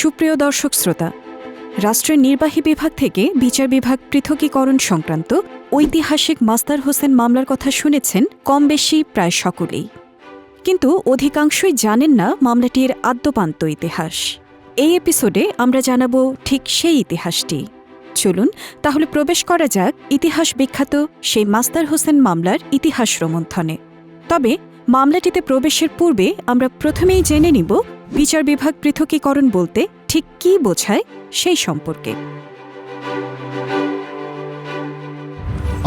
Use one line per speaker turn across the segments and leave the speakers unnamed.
সুপ্রিয় দর্শক শ্রোতা, রাষ্ট্রের নির্বাহী বিভাগ থেকে বিচার বিভাগ পৃথকীকরণ সংক্রান্ত ঐতিহাসিক মাস্তার হোসেন মামলার কথা শুনেছেন কম বেশি প্রায় সকলেই। কিন্তু অধিকাংশই জানেন না মামলাটির আদ্যপান্ত ইতিহাস। এই এপিসোডে আমরা জানাব ঠিক সেই ইতিহাসটি। চলুন তাহলে প্রবেশ করা যাক ইতিহাস বিখ্যাত সেই মাস্তার হোসেন মামলার ইতিহাস রোমন্থনে। তবে মামলাটিতে প্রবেশের পূর্বে আমরা প্রথমেই জেনে নিব বিচার বিভাগ পৃথকীকরণ বলতে ঠিক কী বোঝায় সেই সম্পর্কে।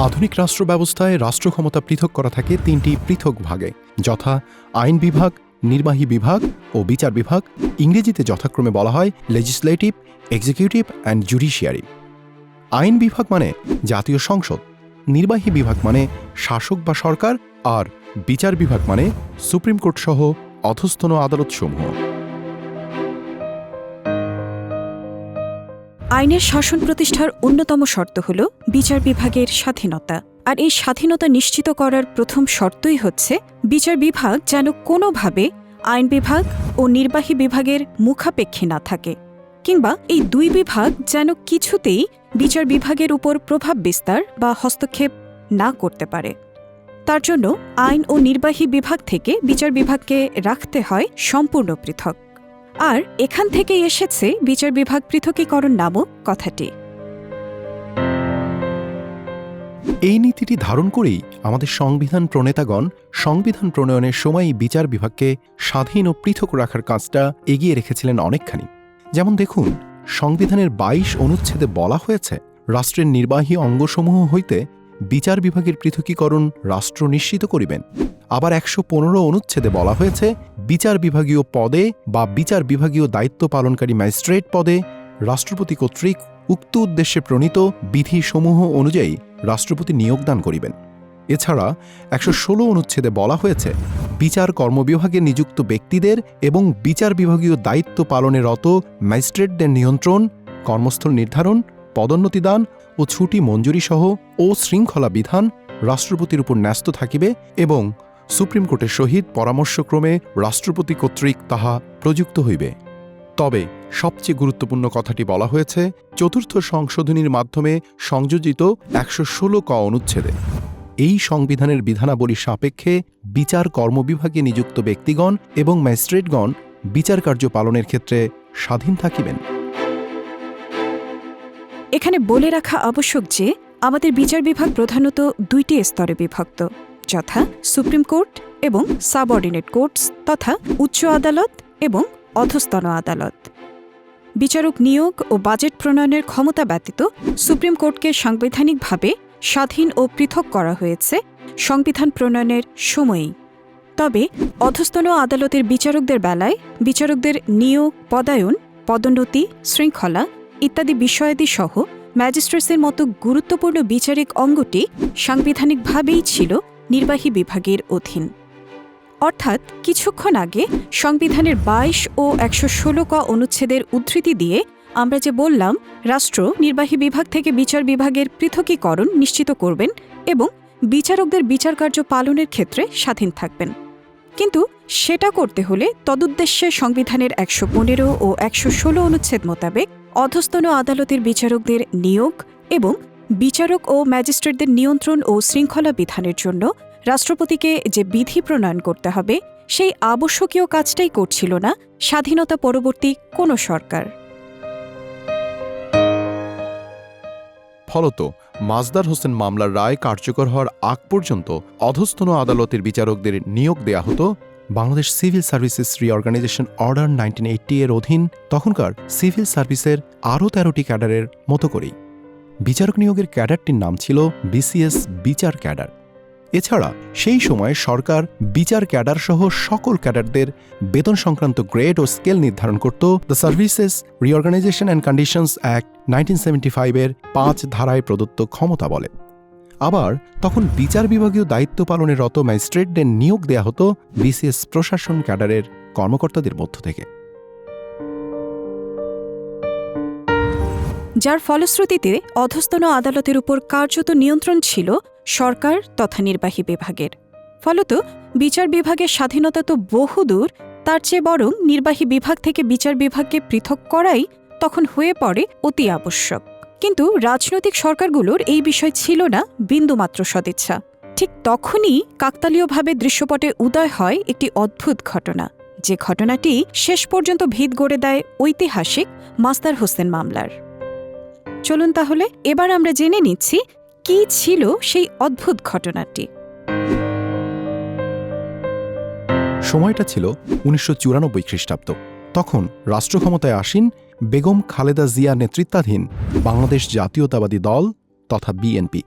আধুনিক রাষ্ট্র ব্যবস্থায় রাষ্ট্র ক্ষমতা পৃথক করা থাকে তিনটি পৃথক ভাগে, যথা আইন বিভাগ, নির্বাহী বিভাগ ও বিচার বিভাগ, ইংরেজিতে যথাক্রমে বলা হয় লেজিসলেটিভ এক্সিকিউটিভ অ্যান্ড জুডিশিয়ারি আইন বিভাগ মানে জাতীয় সংসদ, নির্বাহী বিভাগ মানে শাসক বা সরকার, আর বিচার বিভাগ মানে সুপ্রিম কোর্ট সহ অধস্তন আদালতসমূহ।
আইনের শাসন প্রতিষ্ঠার অন্যতম শর্ত হল বিচার বিভাগের স্বাধীনতা। আর এই স্বাধীনতা নিশ্চিত করার প্রথম শর্তই হচ্ছে বিচার বিভাগ যেন কোনোভাবে আইন বিভাগ ও নির্বাহী বিভাগের মুখাপেক্ষী না থাকে, কিংবা এই দুই বিভাগ যেন কিছুতেই বিচার বিভাগের উপর প্রভাব বিস্তার বা হস্তক্ষেপ না করতে পারে। তার জন্য আইন ও নির্বাহী বিভাগ থেকে বিচার বিভাগকে রাখতে হয় সম্পূর্ণ পৃথক। আর এখান থেকেই এসেছে বিচার বিভাগ পৃথকীকরণ নামক কথাটি।
এই নীতিটি ধারণ করেই আমাদের সংবিধান প্রণেতাগণ সংবিধান প্রণয়নের সময়ই বিচার বিভাগকে স্বাধীন ও পৃথক রাখার কাজটা এগিয়ে রেখেছিলেন অনেকখানি। যেমন দেখুন, সংবিধানের ২২ অনুচ্ছেদে বলা হয়েছে, রাষ্ট্রের নির্বাহী অঙ্গসমূহ হইতে বিচার বিভাগের পৃথকীকরণ রাষ্ট্র নিশ্চিত করিবেন। আবার একশো পনেরো অনুচ্ছেদে বলা হয়েছে, বিচার বিভাগীয় পদে বা বিচার বিভাগীয় দায়িত্ব পালনকারী ম্যাজিস্ট্রেট পদে রাষ্ট্রপতি কর্তৃক উক্ত উদ্দেশ্যে প্রণীত বিধিসমূহ অনুযায়ী রাষ্ট্রপতি নিয়োগদান করিবেন। এছাড়া একশো ষোলো অনুচ্ছেদে বলা হয়েছে, বিচার কর্মবিভাগে নিযুক্ত ব্যক্তিদের এবং বিচার বিভাগীয় দায়িত্ব পালনে রত ম্যাজিস্ট্রেটদের নিয়ন্ত্রণ, কর্মস্থল নির্ধারণ, পদোন্নতি দান ও ছুটি মঞ্জুরি সহ ও শৃঙ্খলা বিধান রাষ্ট্রপতির উপর ন্যস্ত থাকিবে এবং সুপ্রিম কোর্টের সহিত পরামর্শক্রমে রাষ্ট্রপতি কর্তৃক তাহা প্রযুক্ত হইবে। তবে সবচেয়ে গুরুত্বপূর্ণ কথাটি বলা হয়েছে, চতুর্থ সংশোধনীর মাধ্যমে সংযোজিত একশো ষোলো ক অনুচ্ছেদে। এই সংবিধানের বিধানাবলী সাপেক্ষে বিচার কর্মবিভাগে নিযুক্ত ব্যক্তিগণ এবং ম্যাজিস্ট্রেটগণ বিচার কার্য পালনের ক্ষেত্রে স্বাধীন থাকিবেন।
এখানে বলে রাখা আবশ্যক যে, আমাদের বিচার বিভাগ প্রধানত দুইটি স্তরে বিভক্ত, যথা সুপ্রিম কোর্ট এবং সাবঅর্ডিনেট কোর্টস তথা উচ্চ আদালত এবং অধস্তন আদালত। বিচারক নিয়োগ ও বাজেট প্রণয়নের ক্ষমতা ব্যতীত সুপ্রিম কোর্টকে সাংবিধানিকভাবে স্বাধীন ও পৃথক করা হয়েছে সংবিধান প্রণয়নের সময়েই। তবে অধস্তন আদালতের বিচারকদের বেলায় বিচারকদের নিয়োগ, পদায়ন, পদোন্নতি, শৃঙ্খলা ইত্যাদি বিষয়াদি সহ ম্যাজিস্ট্রেটসের মতো গুরুত্বপূর্ণ বিচারিক অঙ্গটি সাংবিধানিকভাবেই ছিল নির্বাহী বিভাগের অধীন। অর্থাৎ কিছুক্ষণ আগে সংবিধানের বাইশ ও একশো ষোলো ক অনুচ্ছেদের উদ্ধৃতি দিয়ে আমরা যে বললাম, রাষ্ট্র নির্বাহী বিভাগ থেকে বিচার বিভাগের পৃথকীকরণ নিশ্চিত করবেন এবং বিচারকদের বিচার কার্য পালনের ক্ষেত্রে স্বাধীন থাকবেন। কিন্তু সেটা করতে হলে তদুদ্দেশ্যে সংবিধানের একশো পনেরো ও একশো ষোলো অনুচ্ছেদ মোতাবেক অধস্তন আদালতের বিচারকদের নিয়োগ এবং বিচারক ও ম্যাজিস্ট্রেটদের নিয়ন্ত্রণ ও শৃঙ্খলা বিধানের জন্য রাষ্ট্রপতিকে যে বিধি প্রণয়ন করতে হবে, সেই আবশ্যকীয় কাজটাই করছিল না স্বাধীনতা পরবর্তী কোনো সরকার।
ফলত মাজদার হোসেন মামলার রায় কার্যকর হওয়ার আগ পর্যন্ত অধস্তন আদালতের বিচারকদের নিয়োগ দেয়া হতো Bangladesh civil services reorganisation order nineteen eighty এর অধীন তখনকার সিভিল সার্ভিসের আরও তেরোটি ক্যাডারের মতো করেই। বিচারক নিয়োগের ক্যাডারটির নাম ছিল বিসিএস বিচার ক্যাডার। এছাড়া সেই সময় সরকার বিচার ক্যাডার সহ সকল ক্যাডারদের বেতন সংক্রান্ত গ্রেড ও স্কেল নির্ধারণ করত the services reorganisation and conditions act nineteen seventy ফাইভের পাঁচ ধারায় প্রদত্ত ক্ষমতা বলে। আবার তখন বিচার বিভাগীয় দায়িত্ব পালনে রত ম্যাজিস্ট্রেটদের নিয়োগ দেয়া হতো বিসিএস প্রশাসন ক্যাডারের কর্মকর্তাদের মধ্য থেকে।
যার ফলশ্রুতিতে অধস্তন আদালতের উপর কার্যত নিয়ন্ত্রণ ছিল সরকার তথা নির্বাহী বিভাগের। ফলত বিচার বিভাগের স্বাধীনতা তো বহুদূর, তার চেয়ে বরং নির্বাহী বিভাগ থেকে বিচার বিভাগকে পৃথক করাই তখন হয়ে পড়ে অতি আবশ্যক। কিন্তু রাজনৈতিক সরকারগুলোর এই বিষয় ছিল না বিন্দুমাত্র সদিচ্ছা। ঠিক তখনই কাকতালীয়ভাবে দৃশ্যপটে উদয় হয় একটি অদ্ভুত ঘটনা। যে ঘটনাটি শেষ পর্যন্ত ভিত গড়ে দেয় ঐতিহাসিক মাস্তার হোসেন মামলার। চলুন তাহলে এবার আমরা জেনে নিচ্ছি কি ছিল সেই অদ্ভুত ঘটনাটি।
সময়টা ছিল উনিশশো চুরানব্বই খ্রিস্টাব্দ। তখন রাষ্ট্র ক্ষমতায় আসীন বেগম খালেদা জিয়া নেতৃত্বাধীন বাংলাদেশ জাতীয়তাবাদী দল তথা বিএনপি।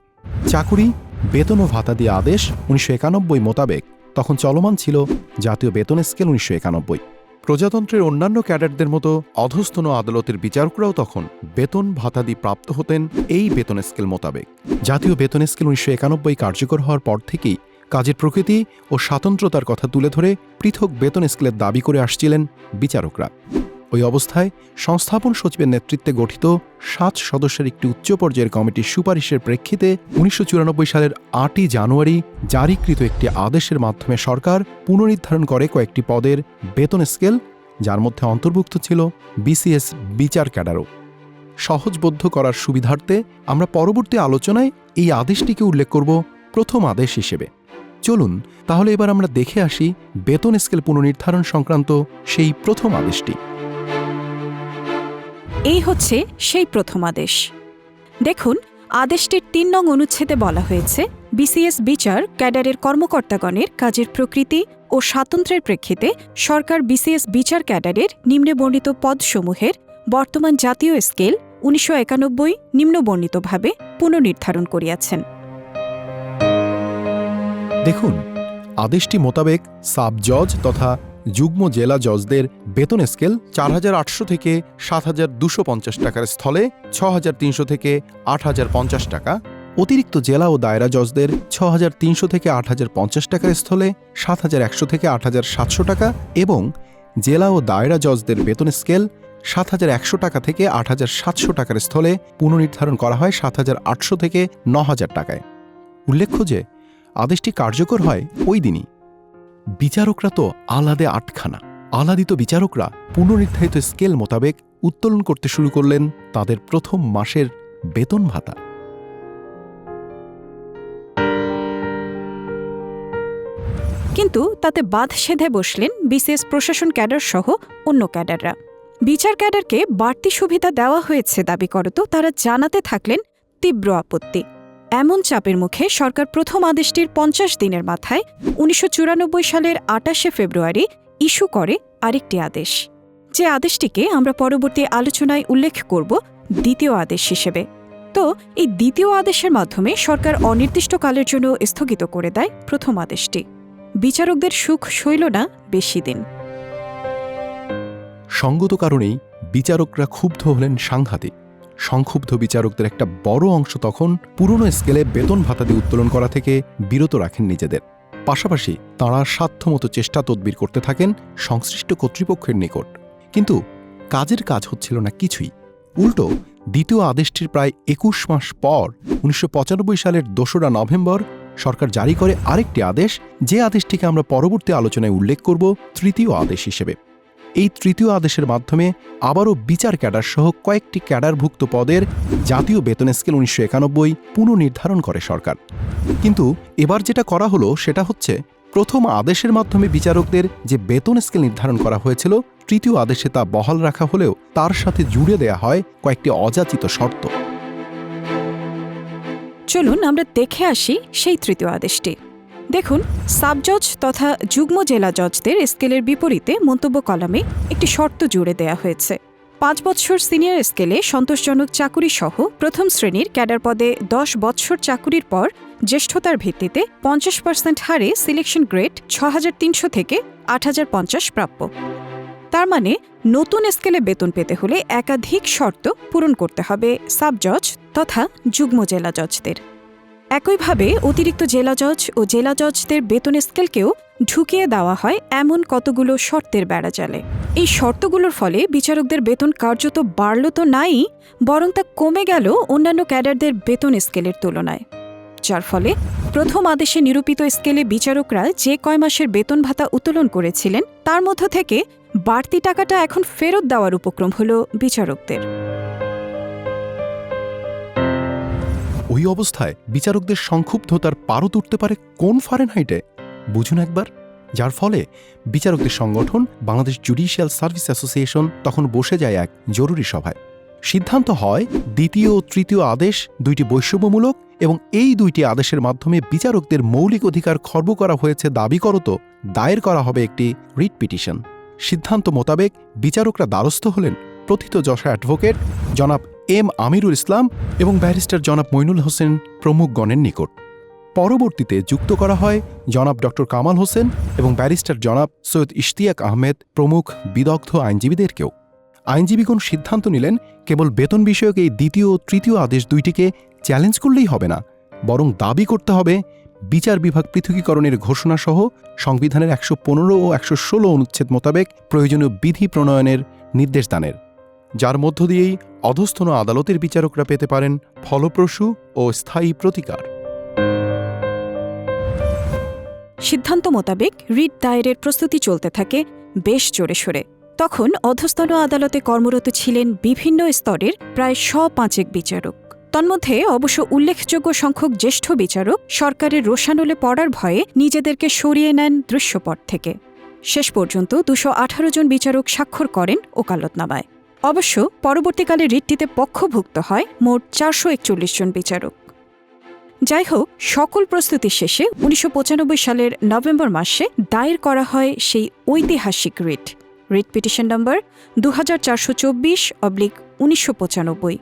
চাকুরি, বেতন ও ভাতা দিয়ে আদেশ উনিশশো একানব্বই মোতাবেক তখন চলমান ছিল জাতীয় বেতন স্কেল উনিশশো একানব্বই। প্রজাতন্ত্রের অন্যান্য ক্যাডারদের মতো অধস্তন আদালতের বিচারকরাও তখন বেতন ভাতাদি প্রাপ্ত হতেন এই বেতন স্কেল মোতাবেক। জাতীয় বেতন স্কেল উনিশশো একানব্বই কার্যকর হওয়ার পর থেকেই কাজের প্রকৃতি ও স্বাতন্ত্রতার কথা তুলে ধরে পৃথক বেতন স্কেলের দাবি করে আসছিলেন বিচারকরা। ওই অবস্থায় সংস্থাপন সচিবের নেতৃত্বে গঠিত সাত সদস্যের একটি উচ্চ পর্যায়ের কমিটির সুপারিশের প্রেক্ষিতে উনিশশো চুরানব্বই সালের আটই জানুয়ারি জারিকৃত একটি আদেশের মাধ্যমে সরকার পুনর্নির্ধারণ করে কয়েকটি পদের বেতন স্কেল, যার মধ্যে অন্তর্ভুক্ত ছিল বিসিএস বিচার ক্যাডারও। সহজবদ্ধ করার সুবিধার্থে আমরা পরবর্তী আলোচনায় এই আদেশটিকে উল্লেখ করব প্রথম আদেশ হিসেবে। চলুন, তাহলে এবার আমরা দেখে আসি বেতন স্কেল পুনর্নির্ধারণ সংক্রান্ত সেই প্রথম আদেশটি।
এই হচ্ছে সেই প্রথম আদেশ। দেখুন, আদেশটির তিন নং অনুচ্ছেদে বলা হয়েছে, বিসিএস বিচার ক্যাডারের কর্মকর্তাগণের কাজের প্রকৃতি ও স্বাতন্ত্র্যের প্রেক্ষিতে সরকার বিসিএস বিচার ক্যাডারের নিম্নে বর্ণিত পদসমূহের বর্তমান জাতীয় স্কেল উনিশশো একানব্বই নিম্নবর্ণিতভাবে পুনর্নির্ধারণ করিয়াছেন।
দেখুন, আদেশটি মোতাবেক সাব জজ তথা যুগ্ম জেলা জজদের বেতন স্কেল চার হাজার আটশো থেকে সাত হাজার দুশো পঞ্চাশ টাকার স্থলে ছ হাজার তিনশো থেকে আট হাজার পঞ্চাশ টাকা। অতিরিক্ত জেলা ও দায়রা জজদের ছ হাজার তিনশো থেকে আট হাজার পঞ্চাশ টাকার স্থলে সাত হাজার একশো থেকে আট হাজার সাতশো টাকা এবং জেলা ও দায়রা জজদের বেতন স্কেল সাত হাজার একশো টাকা থেকে আট হাজার সাতশো টাকার স্থলে পুনর্নির্ধারণ করা হয় সাত হাজার আটশো থেকে ন হাজার টাকায়। উল্লেখ্য যে, আদেশটি কার্যকর হয় ওই দিনই। বিচারকরা তো আলাদে আটখানা। আলাদিত বিচারকরা পুনর্নির্ধারিত স্কেল মোতাবেক উত্তোলন করতে শুরু করলেন তাদের প্রথম মাসের বেতন ভাতা।
কিন্তু তাতে বাদ সেধে বসলেন বিসিএস প্রশাসন ক্যাডার সহ অন্য ক্যাডাররা। বিচার ক্যাডারকে বাড়তি সুবিধা দেওয়া হয়েছে দাবি করত তারা জানাতে থাকলেন তীব্র আপত্তি। এমন চাপের মুখে সরকার প্রথম আদেশটির পঞ্চাশ দিনের মাথায় উনিশশো চুরানব্বই সালের আটাশে ফেব্রুয়ারি ইস্যু করে আরেকটি আদেশ। যে আদেশটিকে আমরা পরবর্তী আলোচনায় উল্লেখ করব দ্বিতীয় আদেশ হিসেবে। তো, এই দ্বিতীয় আদেশের মাধ্যমে সরকার অনির্দিষ্টকালের জন্য স্থগিত করে দেয় প্রথম আদেশটি। বিচারকদের সুখ সইল না বেশি দিন।
সঙ্গত কারণেই বিচারকরা ক্ষুব্ধ হলেন সাংঘাতিক। সংক্ষুব্ধ বিচারকদের একটা বড় অংশ তখন পুরনো স্কেলে বেতন ভাতা দিয়ে উত্তোলন করা থেকে বিরত রাখেন নিজেদের। পাশাপাশি তাঁরা সাধ্যমতো চেষ্টা তদবির করতে থাকেন সংশ্লিষ্ট কর্তৃপক্ষের নিকট। কিন্তু কাজের কাজ হচ্ছিল না কিছুই। উল্টো, দ্বিতীয় আদেশটির প্রায় একুশ মাস পর উনিশশো পঁচানব্বই সালের দোসরা নভেম্বর সরকার জারি করে আরেকটি আদেশ। যে আদেশটিকে আমরা পরবর্তী আলোচনায় উল্লেখ করব, তৃতীয় আদেশ হিসেবে। এই তৃতীয় আদেশের মাধ্যমে আবারও বিচার ক্যাডার সহ কয়েকটি ক্যাডারভুক্ত পদের জাতীয় বেতন স্কেল উনিশশো একানব্বই পুনর্নির্ধারণ করে সরকার। কিন্তু এবার যেটা করা হলো সেটা হচ্ছে, প্রথম আদেশের মাধ্যমে বিচারকদের যে বেতন স্কেল নির্ধারণ করা হয়েছিল, তৃতীয় আদেশে তা বহাল রাখা হলেও তার সাথে জুড়ে দেয়া হয় কয়েকটি অযাচিত শর্ত।
চলুন আমরা দেখে আসি সেই তৃতীয় আদেশটি। দেখুন সাব জজ তথা যুগ্ম জেলা জজদের স্কেলের বিপরীতে মন্তব্য কলামে একটি শর্ত জুড়ে দেয়া হয়েছে। পাঁচ বৎসর সিনিয়র স্কেলে সন্তোষজনক চাকুরি সহ প্রথম শ্রেণির ক্যাডার পদে দশ বৎসর চাকুরির পর জ্যেষ্ঠতার ভিত্তিতে পঞ্চাশ পার্সেন্ট হারে সিলেকশন গ্রেড ছ থেকে আট হাজার পঞ্চাশ প্রাপ্য। তার মানে নতুন স্কেলে বেতন পেতে হলে একাধিক শর্ত পূরণ করতে হবে সাব জজ তথা যুগ্ম জেলা জজদের। একইভাবে অতিরিক্ত জেলা জজ ও জেলা জজদের বেতন স্কেলকেও ঢুকিয়ে দেওয়া হয় এমন কতগুলো শর্তের বেড়াজালে। এই শর্তগুলোর ফলে বিচারকদের বেতন কার্যত বাড়ল তো নাই, বরং তা কমে গেল অন্যান্য ক্যাডারদের বেতন স্কেলের তুলনায়। যার ফলে প্রথম আদেশে নিরূপিত স্কেলে বিচারকরা যে কয় মাসের বেতন ভাতা উত্তোলন করেছিলেন, তার মধ্য থেকে বাড়তি টাকাটা এখন ফেরত দেওয়ার উপক্রম হল বিচারকদের।
ওই অবস্থায় বিচারকদের সংক্ষুব্ধতার পারত উঠতে পারে কোন ফারেনহাইটে? বুঝুন একবার। যার ফলে বিচারকদের সংগঠন, বাংলাদেশ জুডিশিয়াল সার্ভিস অ্যাসোসিয়েশন তখন বসে যায় এক জরুরি সভায়। সিদ্ধান্ত হয় দ্বিতীয় ও তৃতীয় আদেশ দুইটি বৈষম্যমূলক এবং এই দুইটি আদেশের মাধ্যমে বিচারকদের মৌলিক অধিকার খর্ব করা হয়েছে দাবি করত, দায়ের করা হবে একটি রিট পিটিশন। সিদ্ধান্ত মোতাবেক বিচারকরা দ্বারস্থ হলেন প্রথিত যশা অ্যাডভোকেট জনাব এম আমিরুল ইসলাম এবং ব্যারিস্টার জনাব মইনুল হোসেন প্রমুখগণের নিকট। পরবর্তীতে যুক্ত করা হয় জনাব ডক্টর কামাল হোসেন এবং ব্যারিস্টার জনাব সৈয়দ ইশতিয়াক আহমেদ প্রমুখ বিদগ্ধ আইনজীবীদেরকেও। আইনজীবীগণ সিদ্ধান্ত নিলেন কেবল বেতন বিষয়ক এই দ্বিতীয় ও তৃতীয় আদেশ দুইটিকে চ্যালেঞ্জ করলেই হবে না, বরং দাবি করতে হবে বিচার বিভাগ পৃথকীকরণের ঘোষণাসহ সংবিধানের একশো পনেরো ও একশো ষোলো অনুচ্ছেদ মোতাবেক প্রয়োজনীয় বিধি প্রণয়নের নির্দেশদানের যার মধ্য দিয়েই অধস্থন আদালতের বিচারকরা পেতে পারেন ফলপ্রসূ ও স্থায়ী প্রতিকার।
সিদ্ধান্ত মোতাবেক রিট দায়েরের প্রস্তুতি চলতে থাকে বেশ জোরে সোরে। তখন অধস্তন আদালতে কর্মরত ছিলেন বিভিন্ন স্তরের প্রায় শ পাঁচেক বিচারক। তন্মধ্যে অবশ্য উল্লেখযোগ্য সংখ্যক জ্যেষ্ঠ বিচারক সরকারের রোশানলে পড়ার ভয়ে নিজেদেরকে সরিয়ে নেন দৃশ্যপট থেকে। শেষ পর্যন্ত দুশো জন বিচারক স্বাক্ষর করেন ওকালতনামায়। অবশ্য পরবর্তীকালে রিটটিতে পক্ষভুক্ত হয় মোট চারশো একচল্লিশ জন বিচারক। যাই হোক, সকল প্রস্তুতি শেষে উনিশশো পঁচানব্বই সালের নভেম্বর মাসে দায়ের করা হয় সেই ঐতিহাসিক রিট। রিট পিটিশন নম্বর দু চারশো চব্বিশ অবলিক উনিশশো পঁচানব্বই।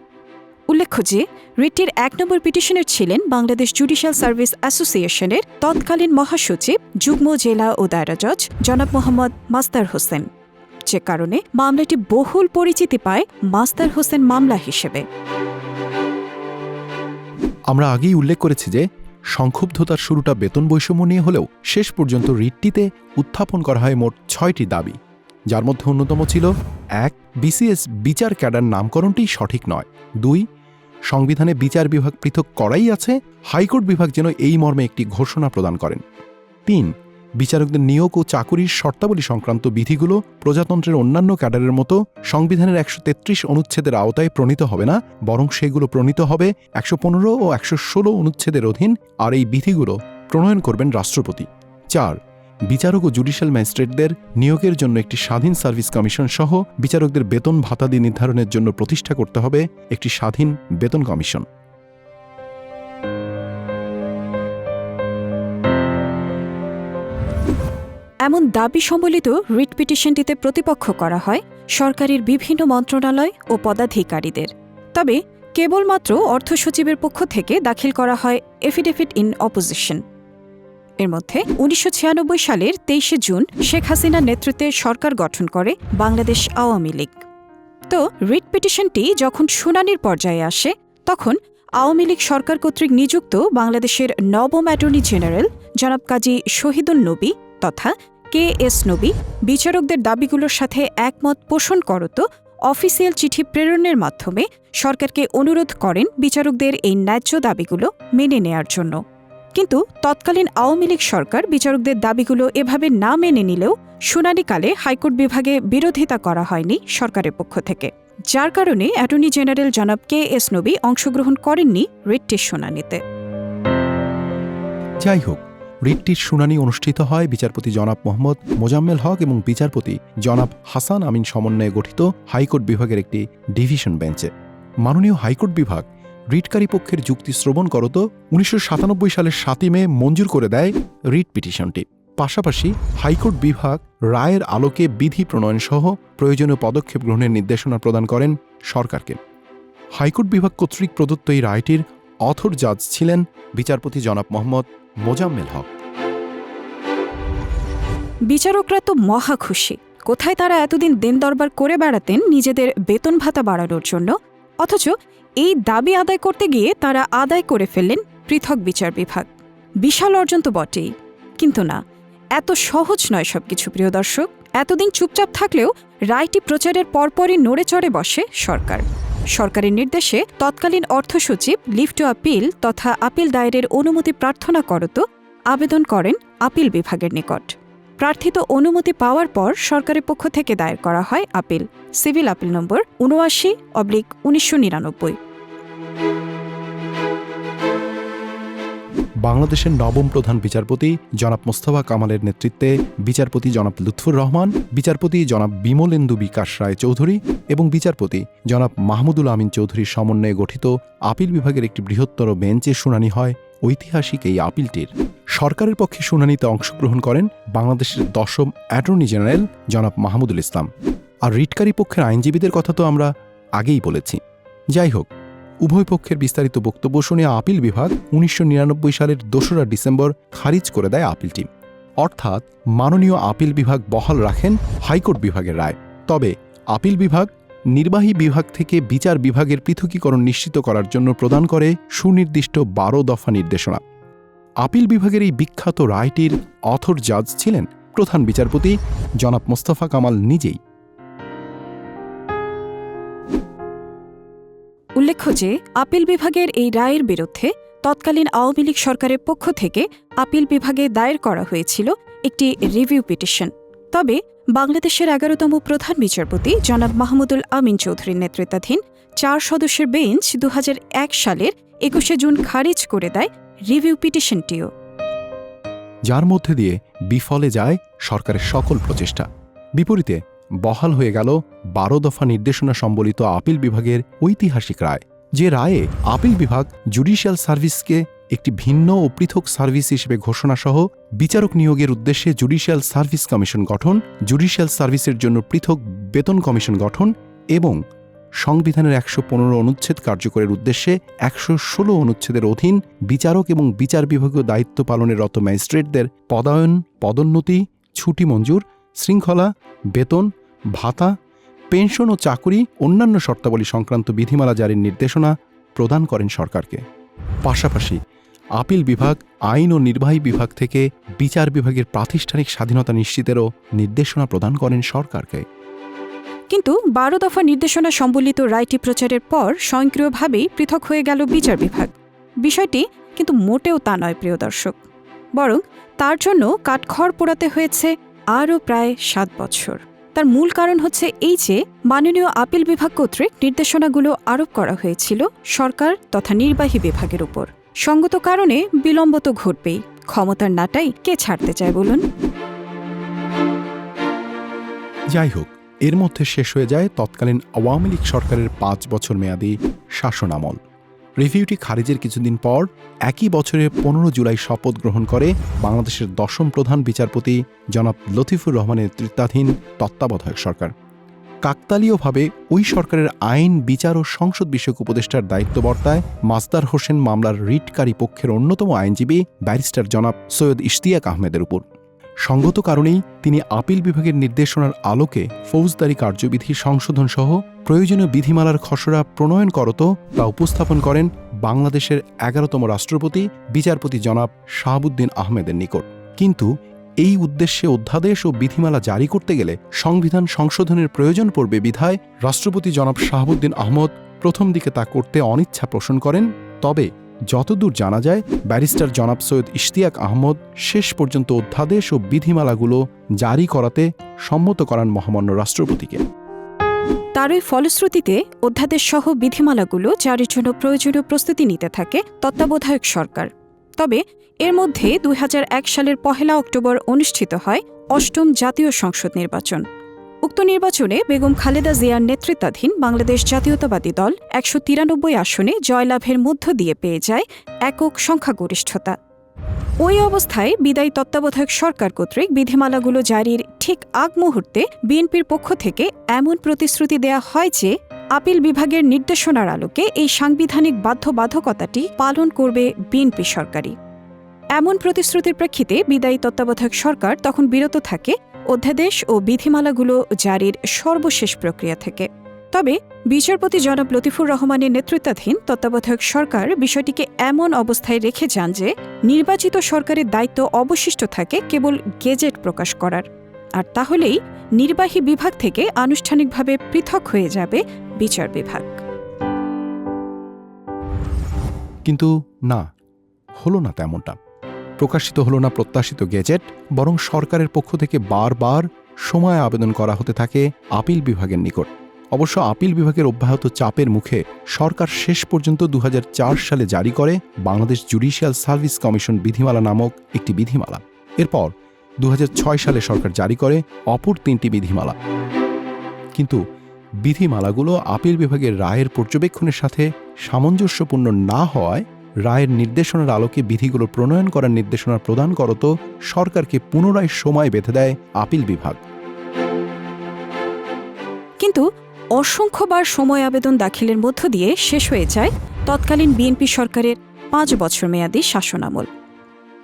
উল্লেখ্য যে, রিটটির এক নম্বর পিটিশনের ছিলেন বাংলাদেশ জুডিশিয়াল সার্ভিস অ্যাসোসিয়েশনের তৎকালীন মহাসচিব, যুগ্ম জেলা ও দায়রা জজ জনাব মোহাম্মদ মাস্তার হোসেন। যে কারণে মামলাটি বহুল পরিচিতি পায় মাস্তার হোসেন মামলা হিসেবে।
আমরা আগেই উল্লেখ করেছি যে, সংক্ষুব্ধতার শুরুটা বেতন বৈষম্য নিয়ে হলেও শেষ পর্যন্ত রিটটিতে উত্থাপন করা হয় মোট ছয়টি দাবি, যার মধ্যে অন্যতম ছিল, এক, বিসিএস বিচার ক্যাডার নামকরণটি সঠিক নয়, দুই, সংবিধানে বিচার বিভাগ পৃথক করাই আছে, হাইকোর্ট বিভাগ যেন এই মর্মে একটি ঘোষণা প্রদান করেন, তিন বিচারকদের নিয়োগ ও চাকুরির শর্তাবলী সংক্রান্ত বিধিগুলো প্রজাতন্ত্রের অন্যান্য ক্যাডারের মতো সংবিধানের একশো তেত্রিশ অনুচ্ছেদের আওতায় প্রণীত হবে না, বরং সেগুলো প্রণীত হবে একশো পনেরো ও একশো ষোলো অনুচ্ছেদের অধীন, আর এই বিধিগুলো প্রণয়ন করবেন রাষ্ট্রপতি। চার, বিচারক ও জুডিশিয়াল ম্যাজিস্ট্রেটদের নিয়োগের জন্য একটি স্বাধীন সার্ভিস কমিশন সহ বিচারকদের বেতন ভাতাদি নির্ধারণের জন্য প্রতিষ্ঠা করতে হবে একটি স্বাধীন বেতন কমিশন।
এমন দাবি সম্বলিত রিট পিটিশনটিতে প্রতিপক্ষ করা হয় সরকারের বিভিন্ন মন্ত্রণালয় ও পদাধিকারীদের। তবে কেবলমাত্র অর্থ সচিবের পক্ষ থেকে দাখিল করা হয় এফিডেভিট ইন অপোজিশন। এর মধ্যে উনিশশো ছিয়ানব্বই সালের তেইশে জুন শেখ হাসিনার নেতৃত্বে সরকার গঠন করে বাংলাদেশ আওয়ামী লীগ। তো রিট পিটিশনটি যখন শুনানির পর্যায়ে আসে, তখন আওয়ামী লীগ সরকার কর্তৃক নিযুক্ত বাংলাদেশের নবম অ্যাটর্নি জেনারেল জনাব কাজী শহীদুল নবী তথা কে এস নবী বিচারকদের দাবিগুলোর সাথে একমত পোষণ করত, অফিসিয়াল চিঠি প্রেরণের মাধ্যমে সরকারকে অনুরোধ করেন বিচারকদের এই ন্যায্য দাবিগুলো মেনে নেয়ার জন্য। কিন্তু তৎকালীন আওয়ামী লীগ সরকার বিচারকদের দাবিগুলো এভাবে না মেনে নিলেও শুনানিকালে হাইকোর্ট বিভাগে বিরোধিতা করা হয়নি সরকারের পক্ষ থেকে। যার কারণে অ্যাটর্নি জেনারেল জনাব কে এস নবী অংশগ্রহণ করেননি রিটটির শুনানিতে।
যাই হোক রিটটির শুনানি অনুষ্ঠিত হয় বিচারপতি জনাব মোহাম্মদ মোজাম্মেল হক এবং বিচারপতি জনাব হাসান আমিন সমন্বয়ে গঠিত হাইকোর্ট বিভাগের একটি ডিভিশন বেঞ্চে। মাননীয় হাইকোর্ট বিভাগ রিটকারী পক্ষের যুক্তি শ্রবণ করত উনিশশো সাতানব্বই সালের সাতই মে মঞ্জুর করে দেয় রিট পিটিশনটি। পাশাপাশি হাইকোর্ট বিভাগ রায়ের আলোকে বিধি প্রণয়ন সহ প্রয়োজনীয় পদক্ষেপ গ্রহণের নির্দেশনা প্রদান করেন সরকারকে। হাইকোর্ট বিভাগ কর্তৃক প্রদত্ত এই রায়টির অথর জাজ ছিলেন বিচারপতি জনাব মোহাম্মদ মোজাম্মেল হক।
বিচারকরা তো মহা খুশি। কোথায় তারা এতদিন দিন দরবার করে বেড়াতেন নিজেদের বেতন ভাতা বাড়ানোর জন্য? অথচ এই দাবি আদায় করতে গিয়ে তারা আদায় করে ফেললেন পৃথক বিচার বিভাগ। বিশাল অর্জন তো বটেই। কিন্তু না, এত সহজ নয় সবকিছু, প্রিয় দর্শক। এতদিন চুপচাপ থাকলেও রায়টি প্রচারের পরপরই নড়ে চড়ে বসে সরকার। সরকারের নির্দেশে তৎকালীন অর্থ সচিব লিভ টু আপিল তথা আপিল দায়েরের অনুমতি প্রার্থনা করত, আবেদন করেন আপিল বিভাগের নিকট। প্রার্থিত অনুমতি পাওয়ার পর সরকারের পক্ষ থেকে দায়ের করা হয় আপিল। সিভিল আপিল নম্বর উনআশি অবলিক উনিশশো নিরানব্বই।
বাংলাদেশের নবম প্রধান বিচারপতি জনাব মোস্তফা কামালের নেতৃত্বে বিচারপতি জনাব লুৎফুর রহমান, বিচারপতি জনাব বিমলেন্দু বিকাশ রায় চৌধুরী এবং বিচারপতি জনাব মাহমুদুল আমিন চৌধুরীর সমন্বয়ে গঠিত আপিল বিভাগের একটি বৃহত্তর বেঞ্চে শুনানি হয় ঐতিহাসিক এই আপিলটির। সরকারের পক্ষে শুনানিতে অংশগ্রহণ করেন বাংলাদেশের দশম অ্যাটর্নি জেনারেল জনাব মাহমুদুল ইসলাম। আর রিটকারী পক্ষের আইনজীবীদের কথা তো আমরা আগেই বলেছি। যাই হোক উভয় পক্ষের বিস্তারিত বক্তব্য শুনে আপিল বিভাগ উনিশশো নিরানব্বই সালের দোসরা ডিসেম্বর খারিজ করে দেয় আপিলটি। অর্থাৎ মাননীয় আপিল বিভাগ বহাল রাখেন হাইকোর্ট বিভাগের রায়। তবে আপিল বিভাগ নির্বাহী বিভাগ থেকে বিচার বিভাগের পৃথকীকরণ নিশ্চিত করার জন্য প্রদান করে সুনির্দিষ্ট বারো দফা নির্দেশনা। আপিল বিভাগের এই বিখ্যাত রায়টির অথর জাজ ছিলেন প্রধান বিচারপতি জনাব মোস্তফা কামাল নিজেই।
উল্লেখ্য যে, আপিল বিভাগের এই রায়ের বিরুদ্ধে তৎকালীন আওয়ামী লীগ সরকারের পক্ষ থেকে আপিল বিভাগে দায়ের করা হয়েছিল একটি রিভিউ পিটিশন। তবে বাংলাদেশের এগারোতম প্রধান বিচারপতি জনাব মাহমুদুল আমিন চৌধুরীর নেতৃত্বাধীন চার সদস্যের বেঞ্চ দু হাজার এক সালের একুশে জুন খারিজ করে দেয় রিভিউ পিটিশনটিও।
যার মধ্যে দিয়ে বিফলে যায় সরকারের সকল প্রচেষ্টা। বিপরীতে বহাল হয়ে গেল বারো দফা নির্দেশনা সম্বলিত আপিল বিভাগের ঐতিহাসিক রায়। যে রায়ে আপিল বিভাগ জুডিশিয়াল সার্ভিসকে একটি ভিন্ন ও পৃথক সার্ভিস হিসেবে ঘোষণাসহ বিচারক নিয়োগের উদ্দেশ্যে জুডিশিয়াল সার্ভিস কমিশন গঠন, জুডিশিয়াল সার্ভিসের জন্য পৃথক বেতন কমিশন গঠন এবং সংবিধানের একশো পনেরো অনুচ্ছেদ কার্যকরের উদ্দেশ্যে একশো ষোলো অনুচ্ছেদের অধীন বিচারক এবং বিচার বিভাগীয় দায়িত্ব পালনের রত ম্যাজিস্ট্রেটদের পদায়ন, পদোন্নতি, ছুটি মঞ্জুর, শৃঙ্খলা, বেতন ভাতা, পেনশন ও চাকুরি অন্যান্য শর্তাবলী সংক্রান্ত বিধিমালা জারির নির্দেশনা প্রদান করেন সরকারকে। পাশাপাশি আপিল বিভাগ, আইন ও নির্বাহী বিভাগ থেকে বিচার বিভাগের প্রাতিষ্ঠানিক স্বাধীনতা নিশ্চিতেরও নির্দেশনা প্রদান করেন সরকারকে।
কিন্তু বারো দফা নির্দেশনা সম্বলিত রায়টি প্রচারের পর স্বয়ংক্রিয়ভাবেই পৃথক হয়ে গেল বিচার বিভাগ। বিষয়টি কিন্তু মোটেও তা নয়, প্রিয় দর্শক। বরং তার জন্য কাঠখড় পোড়াতে হয়েছে আরও প্রায় সাত বছর। তার মূল কারণ হচ্ছে এই যে মাননীয় আপিল বিভাগ কর্তৃক নির্দেশনাগুলো আরোপ করা হয়েছিল সরকার তথা নির্বাহী বিভাগের উপর। সঙ্গত কারণে বিলম্ব তো ঘটবেই। ক্ষমতার নাটাই কে ছাড়তে চায় বলুন?
যাই হোক, এর মধ্যে শেষ হয়ে যায় তৎকালীন আওয়ামী লীগ সরকারের পাঁচ বছর মেয়াদী শাসনামল রিভিউটি খারিজের কিছুদিন পর একই বছরে পনেরো জুলাই শপথ গ্রহণ করে বাংলাদেশের দশম প্রধান বিচারপতি জনাব লতিফুর রহমানের নেতৃত্বাধীন তত্ত্বাবধায়ক সরকার। কাকতালীয়ভাবে ওই সরকারের আইন, বিচার ও সংসদ বিষয়ক উপদেষ্টার দায়িত্ব বর্তায় মাসদার হোসেন মামলার রিটকারী পক্ষের অন্যতম আইনজীবী ব্যারিস্টার জনাব সৈয়দ ইশতিয়াক আহমেদের উপর। সঙ্গত কারণেই তিনি আপিল বিভাগের নির্দেশনার আলোকে ফৌজদারি কার্যবিধি সংশোধন সহ প্রয়োজনীয় বিধিমালার খসড়া প্রণয়ন করত তা উপস্থাপন করেন বাংলাদেশের এগারোতম রাষ্ট্রপতি, বিচারপতি জনাব শাহাবুদ্দিন আহমেদের নিকট। কিন্তু এই উদ্দেশ্যে অধ্যাদেশ ও বিধিমালা জারি করতে গেলে সংবিধান সংশোধনের প্রয়োজন পড়বে বিধায় রাষ্ট্রপতি জনাব শাহাবুদ্দিন আহমদ প্রথম দিকে তা করতে অনিচ্ছা পোষণ করেন। তবে যতদূর জানা যায়, ব্যারিস্টার জনাব সৈয়দ ইশতিয়াক আহমদ শেষ পর্যন্ত অধ্যাদেশ ও বিধিমালাগুলো জারি করাতে সম্মত করান মহামান্য রাষ্ট্রপতিকে।
তারই ফলশ্রুতিতে অধ্যাদেশ সহ বিধিমালাগুলো জারির জন্য প্রয়োজনীয় প্রস্তুতি নিতে থাকে তত্ত্বাবধায়ক সরকার। তবে এর মধ্যে দু হাজার এক সালের পহেলা অক্টোবর অনুষ্ঠিত হয় অষ্টম জাতীয় সংসদ নির্বাচন। উক্ত নির্বাচনে বেগম খালেদা জিয়ার নেতৃত্বাধীন বাংলাদেশ জাতীয়তাবাদী দল একশো তিরানব্বই আসনে জয়লাভের মধ্য দিয়ে পেয়ে যায় একক সংখ্যাগরিষ্ঠতা। ওই অবস্থায় বিদায়ী তত্ত্বাবধায়ক সরকার কর্তৃক বিধিমালাগুলো জারির ঠিক আগ মুহূর্তে বিএনপির পক্ষ থেকে এমন প্রতিশ্রুতি দেয়া হয় যে আপিল বিভাগের নির্দেশনার আলোকে এই সাংবিধানিক বাধ্যবাধকতাটি পালন করবে বিএনপি সরকারই। এমন প্রতিশ্রুতির প্রেক্ষিতে বিদায়ী তত্ত্বাবধায়ক সরকার তখন বিরত থাকে অধ্যাদেশ ও বিধিমালাগুলো জারির সর্বশেষ প্রক্রিয়া থেকে। তবে বিচারপতি জনাব লতিফুর রহমানের নেতৃত্বাধীন তত্ত্বাবধায়ক সরকার বিষয়টিকে এমন অবস্থায় রেখে যান যে নির্বাচিত সরকারের দায়িত্ব অবশিষ্ট থাকে কেবল গেজেট প্রকাশ করার। আর তাহলেই নির্বাহী বিভাগ থেকে আনুষ্ঠানিকভাবে পৃথক হয়ে যাবে বিচার বিভাগ।
কিন্তু না, হলো না তেমনটা। প্রকাশিত হল না প্রত্যাশিত গেজেট বরং সরকারের পক্ষ থেকে বারবার সময় আবেদন করা হতে থাকে আপিল বিভাগের নিকট। অবশ্য আপিল বিভাগের অব্যাহত চাপের মুখে সরকার শেষ পর্যন্ত দু হাজার চার সালে জারি করে বাংলাদেশ জুডিশিয়াল সার্ভিস কমিশন বিধিমালা নামক একটি বিধিমালা। এরপর দু হাজার ছয় সালে সরকার জারি করে অপর তিনটি বিধিমালা। কিন্তু বিধিমালাগুলো আপিল বিভাগের রায়ের পর্যবেক্ষণের সাথে সামঞ্জস্যপূর্ণ না হওয়ায় রায়ের নির্দেশনার আলোকে বিধিগুলো প্রণয়ন করার নির্দেশনা প্রদান করত সরকারকে পুনরায় সময় বেঁধে দেয় আপিল বিভাগ।
কিন্তু অসংখ্যবার সময় আবেদন দাখিলের মধ্য দিয়ে শেষ হয়ে যায় তৎকালীন বিএনপি সরকারের পাঁচ বছর মেয়াদী শাসনামল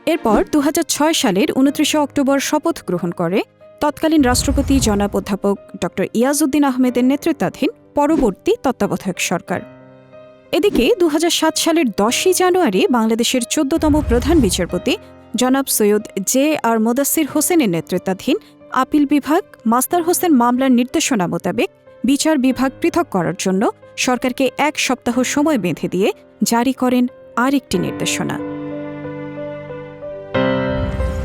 এরপর দু হাজার ছয় সালের উনত্রিশে অক্টোবর শপথ গ্রহণ করে তৎকালীন রাষ্ট্রপতি জনাব অধ্যাপক ড ইয়াজউদ্দিন আহমেদের নেতৃত্বাধীন পরবর্তী তত্ত্বাবধায়ক সরকার। এদিকে দু হাজার সাত সালের দশই জানুয়ারি বাংলাদেশের চোদ্দতম প্রধান বিচারপতি জনাব সৈয়দ জে আর মোদাসির হোসেনের নেতৃত্বাধীন আপিল বিভাগ মাস্তার হোসেন মামলার নির্দেশনা মোতাবেক বিচার বিভাগ পৃথক করার জন্য সরকারকে এক সপ্তাহ সময় বেঁধে দিয়ে জারি করেন আরেকটি নির্দেশনা।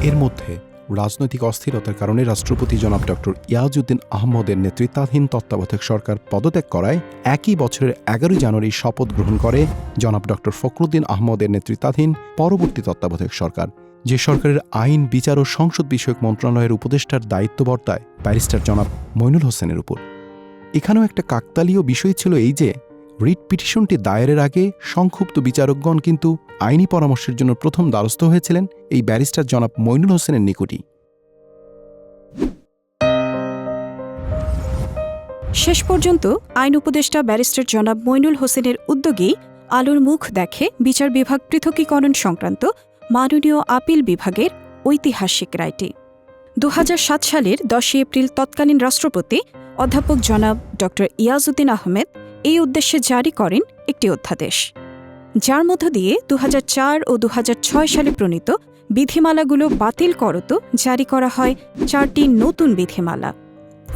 এর মধ্যে রাজনৈতিক অস্থিরতার কারণে রাষ্ট্রপতি জনাব ডক্টর ইয়াজউদ্দিন আহমদের নেতৃত্বাধীন তত্ত্বাবধায়ক সরকার পদত্যাগ করায় একই বছরের এগারোই জানুয়ারি শপথ গ্রহণ করে জনাব ডক্টর ফখরুদ্দিন আহমদের নেতৃত্বাধীন পরবর্তী তত্ত্বাবধায়ক সরকার। যে সরকারের আইন, বিচার ও সংসদ বিষয়ক মন্ত্রণালয়ের উপদেষ্টার দায়িত্ব বর্তায় ব্যারিস্টার জনাব মইনুল হোসেনের উপর। এখানেও একটা কাকতালীয় বিষয় ছিল এই যে রিট পিটিশনটি দায়েরের আগে সংক্ষুব্ধ বিচারকগণ কিন্তু আইনি পরামর্শের জন্য প্রথম দ্বারস্থ হয়েছিলেন এই ব্যারিস্টার জনাব মইনুল হোসেনের নিকটই।
শেষ পর্যন্ত আইন উপদেষ্টা ব্যারিস্টার জনাব মইনুল হোসেনের উদ্যোগেই আলোর মুখ দেখে বিচার বিভাগ পৃথকীকরণ সংক্রান্ত মাননীয় আপিল বিভাগের ঐতিহাসিক রায়টি। দু হাজার সাত সালের দশই এপ্রিল তৎকালীন রাষ্ট্রপতি অধ্যাপক জনাব ড ইয়াজউদ্দিন আহমেদ এই উদ্দেশ্যে জারি করেন একটি অধ্যাদেশ, যার মধ্য দিয়ে দু হাজার চার ও দু হাজার ছয় সালে প্রণীত বিধিমালাগুলো বাতিল করত, জারি করা হয় চারটি নতুন বিধিমালা।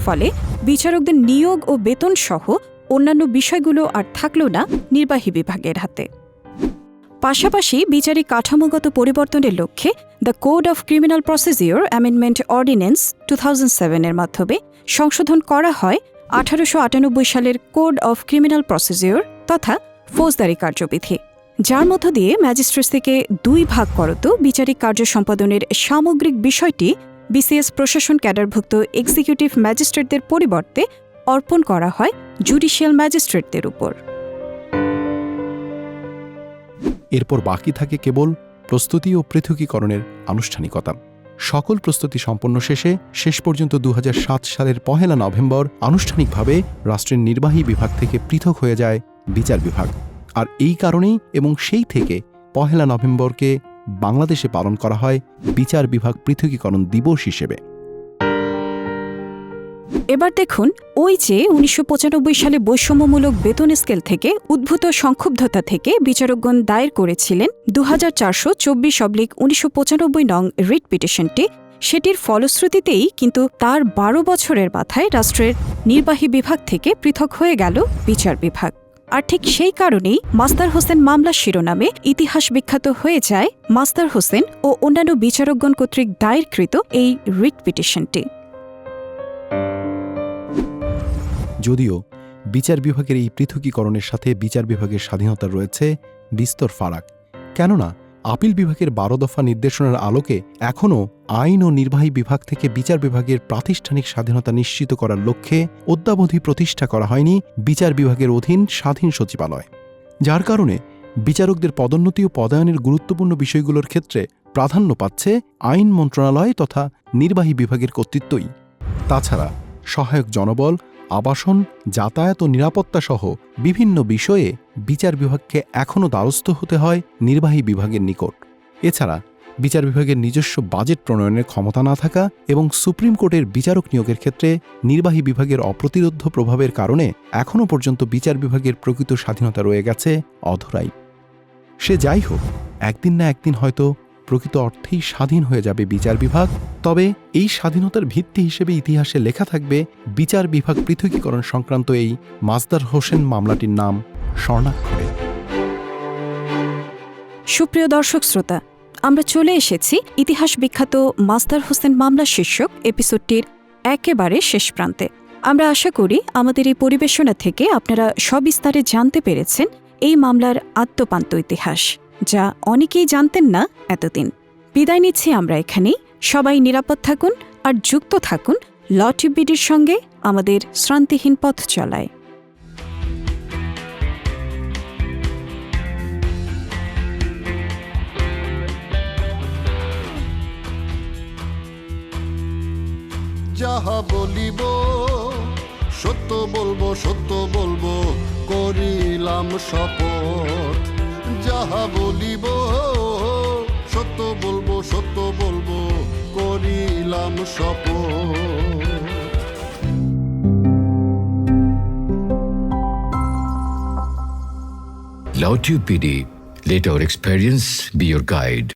ফলে বিচারকদের নিয়োগ ও বেতন সহ অন্যান্য বিষয়গুলো আর থাকল না নির্বাহী বিভাগের হাতে। পাশাপাশি বিচারিক কাঠামোগত পরিবর্তনের লক্ষ্যে the code of criminal procedure amendment ordinance two এর মাধ্যমে সংশোধন করা হয় আঠারোশো আটানব্বই সালের কোড অফ ক্রিমিনাল প্রসিজিওর তথা ফৌজদারি কার্যবিধি, যার মধ্য দিয়ে ম্যাজিস্ট্রেট থেকে দুই ভাগ করত বিচারিক কার্য সম্পাদনের সামগ্রিক বিষয়টি বিসিএস প্রশাসন ক্যাডারভুক্ত এক্সিকিউটিভ ম্যাজিস্ট্রেটদের পরিবর্তে অর্পণ করা হয় জুডিশিয়াল ম্যাজিস্ট্রেটদের উপর।
এরপর বাকি থাকে কেবল প্রস্তুতি ও পৃথকীকরণের আনুষ্ঠানিকতা। সকল প্রস্তুতি সম্পন্ন শেষে শেষ পর্যন্ত দু হাজার সাত সালের পহেলা নভেম্বর আনুষ্ঠানিকভাবে রাষ্ট্রের নির্বাহী বিভাগ থেকে পৃথক হয়ে যায় বিচার বিভাগ। আর এই কারণেই এবং সেই থেকে পহেলা নভেম্বরকে বাংলাদেশে পালন করা হয় বিচার বিভাগ পৃথকীকরণ দিবস হিসেবে।
এবার দেখুন, ওই যে উনিশশো পঁচানব্বই সালে বৈষম্যমূলক বেতন স্কেল থেকে উদ্ভূত সংক্ষুব্ধতা থেকে বিচারকগণ দায়ের করেছিলেন দু হাজার চারশো চব্বিশ অব্লিক উনিশশো নং রিট পিটিশনটি। সেটির ফলশ্রুতিতেই কিন্তু তার বারো বছরের মাথায় রাষ্ট্রের নির্বাহী বিভাগ থেকে পৃথক হয়ে গেল বিচার বিভাগ। আর ঠিক সেই কারণেই মাস্তার হোসেন মামলা শিরোনামে ইতিহাস বিখ্যাত হয়ে যায় মাস্তার হোসেন ও অন্যান্য বিচারকগণ কর্তৃক দায়েরকৃত এই রিট পিটিশনটি।
যদিও বিচার বিভাগের এই পৃথকীকরণের সাথে বিচার বিভাগের স্বাধীনতা রয়েছে, বিস্তর ফারাক। কেননা, আপিল বিভাগের বারো দফা নির্দেশনার আলোকে এখনও আইন ও নির্বাহী বিভাগ থেকে বিচার বিভাগের প্রাতিষ্ঠানিক স্বাধীনতা নিশ্চিত করার লক্ষ্যে অদ্যাবধি প্রতিষ্ঠা করা হয়নি বিচার বিভাগের অধীন স্বাধীন সচিবালয়। যার কারণে বিচারকদের পদোন্নতি ও পদায়নের গুরুত্বপূর্ণ বিষয়গুলোর ক্ষেত্রে প্রাধান্য পাচ্ছে আইন মন্ত্রণালয় তথা নির্বাহী বিভাগের কর্তৃত্বই। তাছাড়া সহায়ক জনবল আবাসন, যাতায়াত ও নিরাপত্তা সহ বিভিন্ন বিষয়ে বিচার বিভাগকে এখনও দ্বারস্থ হতে হয় নির্বাহী বিভাগের নিকট। এছাড়া, বিচার বিভাগের নিজস্ব বাজেট প্রণয়নের ক্ষমতা না থাকা এবং সুপ্রিম কোর্টের বিচারক নিয়োগের ক্ষেত্রে নির্বাহী বিভাগের অপ্রতিরোধ প্রভাবের কারণে এখনও পর্যন্ত বিচার বিভাগের প্রকৃত স্বাধীনতা রয়ে গেছে অধরাই। সে যাই হোক, একদিন না একদিন হয়তো প্রকৃত অর্থেই স্বাধীন হয়ে যাবে বিচার বিভাগ। তবে এই স্বাধীনতার ভিত্তি হিসেবে ইতিহাসে লেখা থাকবে, বিচার বিভাগ পৃথকীকরণ সংক্রান্ত এই মাজদার হোসেন মামলাটির নাম স্বর্ণাক্ষরে।
সুপ্রিয় দর্শক শ্রোতা, আমরা চলে এসেছি ইতিহাস বিখ্যাত মাস্তার হোসেন মামলা শীর্ষক এপিসোডটির একেবারে শেষ প্রান্তে। আমরা আশা করি আমাদের এই পরিবেশনা থেকে আপনারা সবিস্তারে জানতে পেরেছেন এই মামলার আত্মপান্ত ইতিহাস। যা অনেকেই জানতেন না এতদিন। বিদায় নিচ্ছি আমরা এখানেই। সবাই নিরাপদ থাকুন আর যুক্ত থাকুন ল টিভিডির সঙ্গে আমাদের শ্রান্তিহীন পথ চলায়।
যাহা বলিব, সত্য বলব সত্য বলব, করিলাম শপথ। যাহা বলিব সত্য বলব সত্য বলব করিলাম শপথ
Lautube PD, let our experience be your guide.